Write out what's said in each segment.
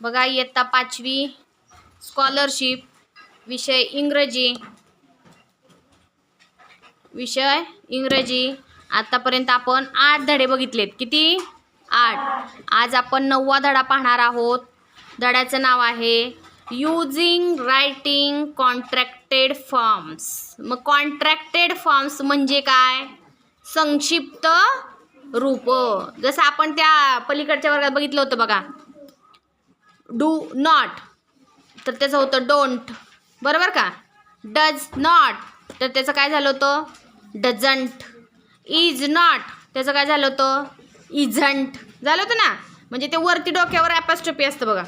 बघा इयत्ता पाचवी स्कॉलरशिप विषय इंग्रजी. विषय इंग्रजी. आतापर्यंत आपण आठ धडे बघितलेत. किती? आठ. आज आपण नववा धडा पाहणार आहोत. धड्याचं नाव आहे युजिंग रायटिंग कॉन्ट्रॅक्टेड फॉर्म्स मग कॉन्ट्रॅक्टेड फॉर्म्स म्हणजे काय? संक्षिप्त रूप. जसं आपण त्या पलीकडच्या वर्गात बघितलं होतं बघा डू नॉट. तर त्याचं होतं डोंट. बरोबर का? Does not. तर त्याचं काय झालं होतं? डझंट. Is not. त्याचं काय झालं होतं? इझंट. झालं होतं ना? म्हणजे ते वरती डोक्यावर ॲपॅस्ट्रपी असतं बघा.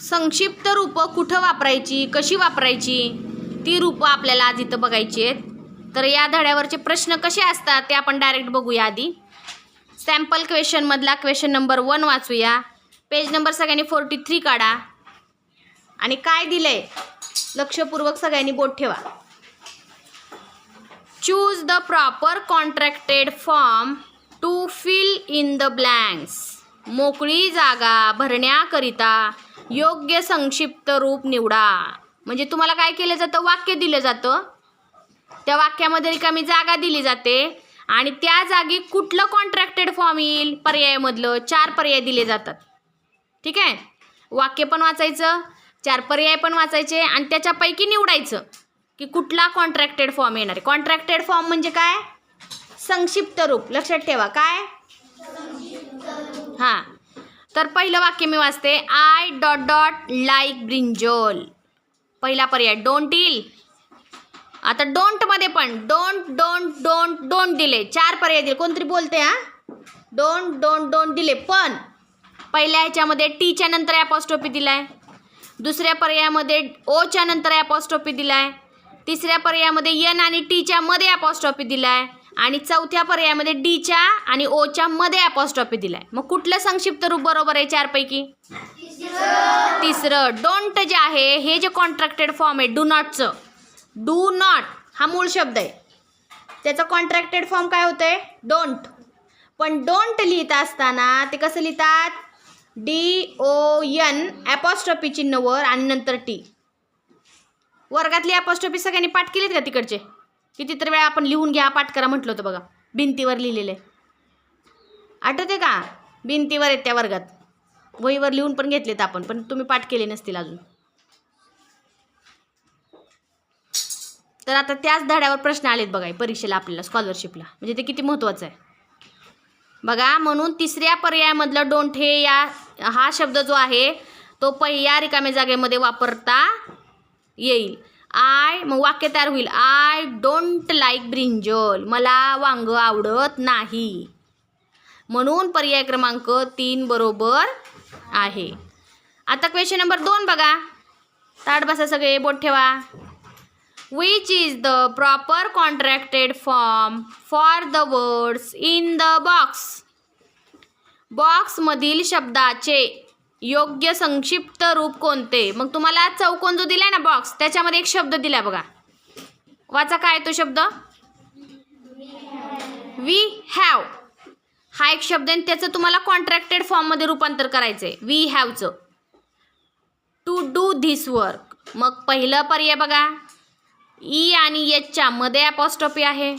संक्षिप्त रूपं कुठं वापरायची? कशी वापरायची? ती रूपं आपल्याला आज इथं बघायची आहेत. तर या धड्यावरचे प्रश्न कसे असतात ते आपण डायरेक्ट बघूया आधी. सॅम्पल क्वेश्चनमधला क्वेश्चन नंबर वन वाचूया. पेज नंबर सगळ्यांनी फोर्टी थ्री काढा. आणि काय दिलंय? लक्षपूर्वक सगळ्यांनी बोट ठेवा. Choose the proper contracted form to fill in the blanks मोकळी जागा भरण्याकरिता योग्य संक्षिप्त रूप निवडा. म्हणजे तुम्हाला काय केलं जातं? वाक्य दिलं जातं. त्या वाक्यामध्ये रिकामी जागा दिली जाते. आणि त्या जागी कुठलं कॉन्ट्रॅक्टेड फॉर्म येईल पर्यायामधलं? चार पर्याय दिले जातात. ठीक आहे? वाक्य पण वाचायचं चार पर्याय पण वाचायचे आणि त्याच्यापैकी निवडायचं की कुठला कॉन्ट्रॅक्टेड फॉर्म येणार आहे. कॉन्ट्रॅक्टेड फॉर्म म्हणजे काय? संक्षिप्त रूप. लक्षात ठेवा. काय? हां. तर पहिलं वाक्य मी वाचते. I dot dot like brinjal पहिला पर्याय. डोंट इल आता डोंटमध्ये पण डोंट डोंट डोंट डोंट दिले चार पर्याय दिले. कोणतरी बोलते हा? डोंट डोंट डोंट दिले पण पहिल्या ह्याच्यामध्ये टीच्या नंतर ॲपॉस्टॉपी दिलाय. दुसऱ्या पर्यायामध्ये ओच्या नंतर ॲपॉस्टॉपी दिलाय. तिसऱ्या पर्यायामध्ये यन आणि टीच्या मध्ये ॲपॉस्टॉपी दिलाय. आणि चौथ्या पर्यायामध्ये डीच्या आणि ओच्या मध्ये ॲपॉस्टॉपी दिलाय. मग कुठलं संक्षिप्त रूप बरोबर आहे चारपैकी? तिसरं. डोंट जे आहे हे जे कॉन्ट्रॅक्टेड फॉर्म आहे डू नॉटचं डू नॉट हा मूळ शब्द आहे. त्याचं कॉन्ट्रॅक्टेड फॉर्म काय होतं आहे डोंट पण डोंट लिहित असताना ते कसं लिहितात? डी ओ यन ॲपॉस्ट्रॉपी चिन्हवर आणि नंतर टी वर्गातली ॲपॉस्ट्रॉपी सगळ्यांनी पाठ केलीत का तिकडचे? कितीतरी वेळा आपण लिहून घ्या पाठ करा म्हटलं होतं बघा. भिंतीवर लिहिलेले. आठवते का? भिंतीवर आहेत त्या वर्गात. वहीवर लिहून पण घेतलेत आपण पण तुम्ही पाठ केले नसतील अजून. तर आता त्याच धड्यावर प्रश्न आलेत बघा परीक्षेला आपल्याला स्कॉलरशिपला म्हणजे ते किती महत्त्वाचं आहे. बघा म्हणून तिसऱ्या पर्यायामधलं डोंट हे या हा शब्द जो आहे तो पहिल्या रिकाम्या जागेमध्ये वापरता येईल. आय मग वाक्य तयार होईल. आय डोंट लाईक ब्रिंजल मला वांग आवडत नाही. म्हणून पर्याय क्रमांक तीन बरोबर आहे. आता क्वेश्चन नंबर दोन बघा. ताट बसा सगळे बोट ठेवा. Which is the proper contracted form for the words in the box बॉक्समधील शब्दाचे योग्य संक्षिप्त रूप कोणते? मग तुम्हाला चौकोन जो दिलाय ना बॉक्स त्याच्यामध्ये एक शब्द दिला बघा. वाचा काय तो शब्द? वी हॅव हा एक शब्द आहे आणि त्याचं तुम्हाला कॉन्ट्रॅक्टेड फॉर्ममध्ये रूपांतर करायचं आहे वी हॅवचं टू डू धिस वर्क मग पहिलं पर्याय बघा. ई आणि एचच्या मध्ये ॲपॉस्टॉपी आहे.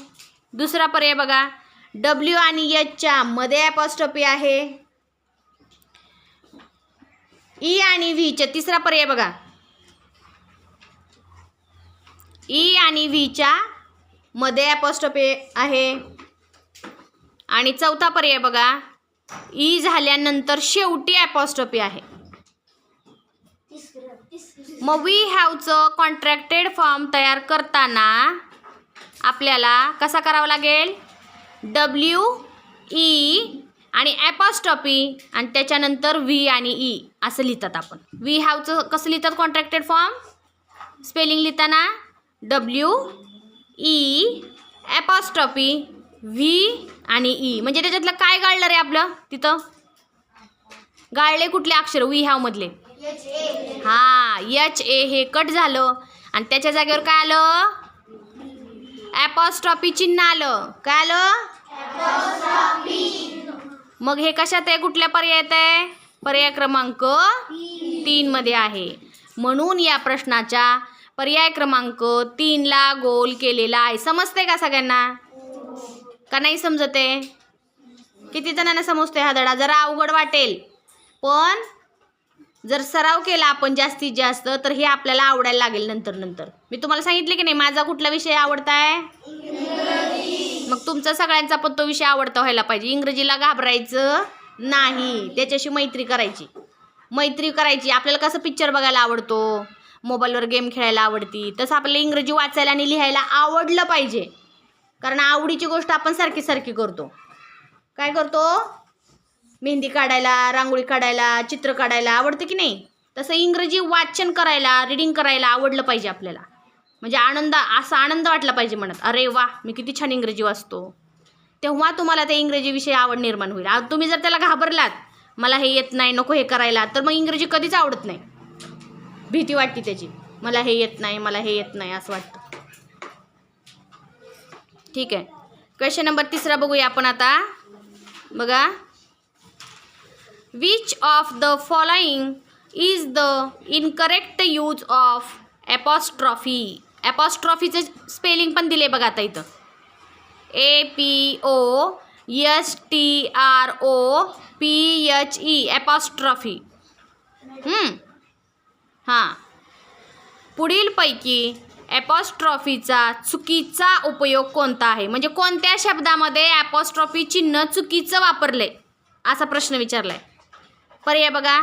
दुसरा पर्याय बघा. डब्ल्यू आणि एचच्या मध्ये ॲपॉस्टॉपी आहे. ई आणि व्हीच्या तिसरा पर्याय बघा. ई आणि व्हीच्या मध्ये ॲपॉस्टॉपी आहे. आणि चौथा पर्याय बघा. ई झाल्यानंतर शेवटी ॲपॉस्टॉपी आहे. मग वी हॅवचं कॉन्ट्रॅक्टेड फॉर्म तयार करताना आपल्याला कसा करावा लागेल? डब्ल्यू ई e आणि ॲपॉस्टॉपी आणि त्याच्यानंतर व्ही आणि ई असं लिहितात आपण. वी हॅवचं कसं लिहितात कॉन्ट्रॅक्टेड फॉर्म स्पेलिंग लिहिताना डब्ल्यू ई ॲपॉस्टॉपी व्ही आणि ई म्हणजे त्याच्यातलं काय गाळलं रे आपलं? तिथं? गाळले कुठले अक्षर? वी हॅवमधले हा यच ए हे कट झालं. आणि त्याच्या जागेवर काय आलं? ॲपॉस्ट्रॉपी चिन्ह आलं. काय आलं? मग हे कशात आहे? कुठल्या पर्यायात आहे? पर्याय क्रमांक तीनमध्ये आहे. म्हणून या प्रश्नाच्या पर्याय क्रमांक तीनला गोल केलेला आहे. समजते का सगळ्यांना? का नाही समजते? किती जणांना समजते हा धडा? जरा अवघड वाटेल. पण जर सराव केला आपण जास्तीत जास्त तर हे आपल्याला आवडायला लागेल नंतर नंतर. मी तुम्हाला सांगितले की नाही माझा कुठला विषय आवडताय? मग तुमचा सगळ्यांचा पण तो विषय आवडता व्हायला पाहिजे. इंग्रजीला घाबरायचं नाही. त्याच्याशी मैत्री करायची. मैत्री करायची. आपल्याला कसं पिक्चर बघायला आवडतो? मोबाईलवर गेम खेळायला आवडती. तसं आपल्याला इंग्रजी वाचायला आणि लिहायला आवडलं पाहिजे. कारण आवडीची गोष्ट आपण सारखी सारखी करतो. काय करतो? मेहंदी काढायला रांगोळी काढायला चित्र काढायला आवडतं की नाही? तसं इंग्रजी वाचन करायला रिडिंग करायला आवडलं पाहिजे आपल्याला. म्हणजे आनंद असा आनंद वाटला पाहिजे म्हणत अरे वा मी किती छान इंग्रजी वाचतो. तेव्हा तुम्हाला त्या इंग्रजीविषयी आवड निर्माण होईल. तुम्ही जर त्याला घाबरलात मला हे येत नाही नको हे करायला तर मग इंग्रजी कधीच आवडत नाही. भीती वाटते त्याची. मला हे येत नाही मला हे येत नाही असं वाटतं. ठीक आहे. क्वेश्चन नंबर तिसरा बघूया आपण आता. बघा. Which of the following is the incorrect use of apostrophe ॲपॉस्ट्रॉफीचं spelling पण दिले बघा आता इथं. A P O S T R O P H E apostrophe हां. पुढीलपैकी ॲपॉस्ट्रॉफीचा चुकीचा उपयोग कोणता आहे? म्हणजे कोणत्या शब्दामध्ये ॲपॉस्ट्रॉफी चिन्ह चुकीचं वापरले असा प्रश्न विचारला आहे पर्याय बघा.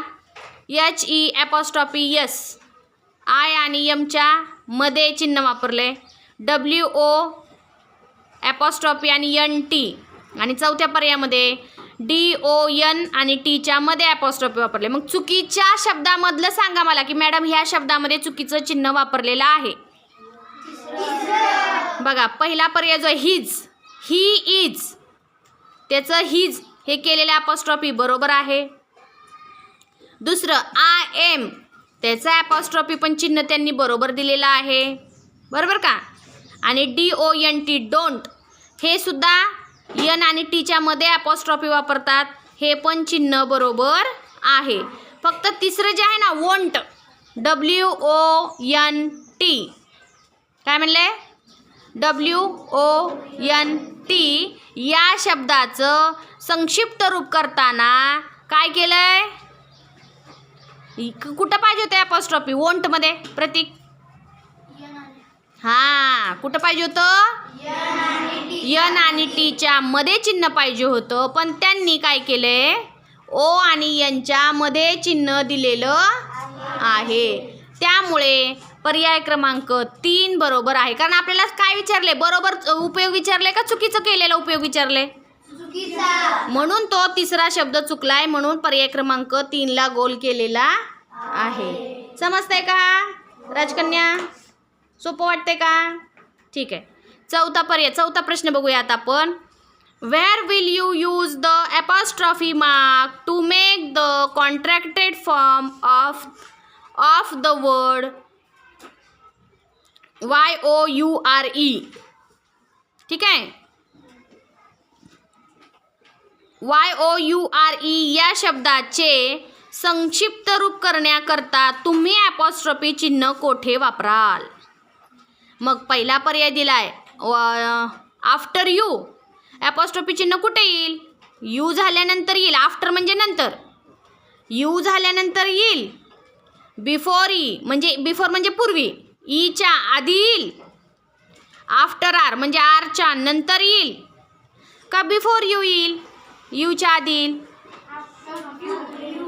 H E apostrophe S I आणि यमच्या मध्ये चिन्ह वापरले. डब्ल्यू ओ ॲपॉस्टॉपी आणि यन टी आणि चौथ्या पर्यायामध्ये डी ओ यन आणि टीच्या मध्ये ॲपॉस्टॉपी वापरले. मग चुकीच्या शब्दामधलं सांगा मला की मॅडम ह्या शब्दामध्ये चुकीचं चिन्ह वापरलेलं आहे. बघा पहिला पर्याय जो आहे हिज ही इज त्याचं हिज हे केलेलं ॲपॉस्ट्रॉफी बरोबर आहे. दुसरं आय एम त्याचं ॲपॉस्ट्रॉफी पण चिन्ह त्यांनी बरोबर दिलेलं आहे. बरोबर का? आणि D O N T don't हे सुद्धा यन आणि टीच्या मध्ये ॲपॉस्ट्रॉफी वापरतात. हे पण चिन्ह बरोबर आहे. फक्त तिसरं जे आहे ना won't W O N T काय म्हणले? डब्ल्यू ओ एन टी या शब्दाचं संक्षिप्त रूप करताना काय केलं आहे कुठं पाहिजे होतं ॲपॉस्ट्रॉफी वोंटमध्ये प्रतीक? हां कुठं पाहिजे होतं? यन आणि टीच्या मध्ये चिन्ह पाहिजे होतं. पण त्यांनी काय केले? ओ आणि यनच्या मध्ये चिन्ह दिलेलं आहे. त्यामुळे पर्याय क्रमांक तीन बरोबर आहे. कारण आपल्याला काय विचारले? बरोबर उपयोग विचारले का चुकीचं केलेला उपयोग विचारले? म्हणून तो तिसरा शब्द चुकलाय म्हणून पर्याय क्रमांक तीनला गोल केलेला आहे. समजतंय का राजकन्या सोपं वाटतंय का? ठीक आहे. चौथा पर्याय चौथा प्रश्न बघूया आता आपण. Where will you use the apostrophe mark to make the contracted form of of the word Y O U R E ठीक आहे? Y O U R E या शब्दाचे संक्षिप्त रूप करण्याकरता तुम्ही ॲपॉस्ट्रॉफी चिन्ह कोठे वापराल? मग पहिला पर्याय दिला आहे आफ्टर यू ॲपॉस्ट्रॉफी चिन्ह कुठे येईल? यू झाल्यानंतर येईल. आफ्टर म्हणजे नंतर. यू झाल्यानंतर येईल. बिफोर ई e, म्हणजे बिफोर म्हणजे पूर्वी. E ईच्या आधी येईल. आफ्टर आर म्हणजे आरच्या नंतर येईल. का बिफोर यू येईल? यूच्या आधी.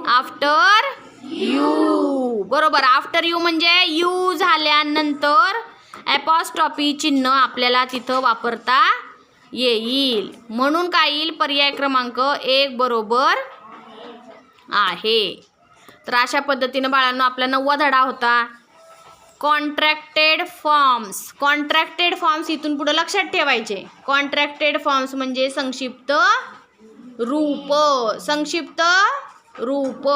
आफ्टर यू बरोबर. आफ्टर यू म्हणजे यू झाल्यानंतर ॲपॉस्टॉपी चिन्ह आपल्याला तिथं वापरता येईल. म्हणून काय येईल? पर्याय क्रमांक एक बरोबर आहे. तर अशा पद्धतीनं बाळांनो आपला नववा धडा होता. कॉन्ट्रॅक्टेड फॉर्म्स कॉन्ट्रॅक्टेड फॉर्म्स इथून पुढं लक्षात ठेवायचे. कॉन्ट्रॅक्टेड फॉर्म्स म्हणजे संक्षिप्त रूप संक्षिप्त रूप.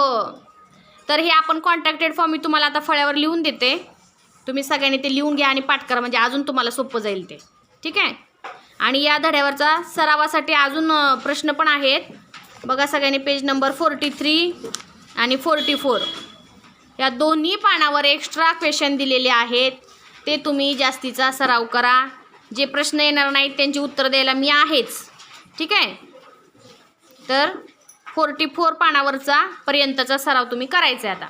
तर हे आपण कॉन्ट्रॅक्टेड फॉर्म मी तुम्हाला आता फळ्यावर लिहून देते. तुम्ही सगळ्यांनी ते लिहून घ्या आणि पाठ करा म्हणजे अजून तुम्हाला सोपं जाईल ते. ठीक आहे? आणि या धड्यावरचा सरावासाठी अजून प्रश्न पण आहेत. बघा सगळ्यांनी पेज नंबर फोर्टी थ्री आणि फोर्टी फोर या दोन्ही पानावर एक्स्ट्रा क्वेश्चन दिलेले आहेत. ते तुम्ही जास्तीचा सराव करा. जे प्रश्न येणार नाहीत त्यांची उत्तरं द्यायला मी आहेच. ठीक आहे? तर फोर्टी फोर पानावरचा पर्यंतचा सराव तुम्ही करायचा आहे आता.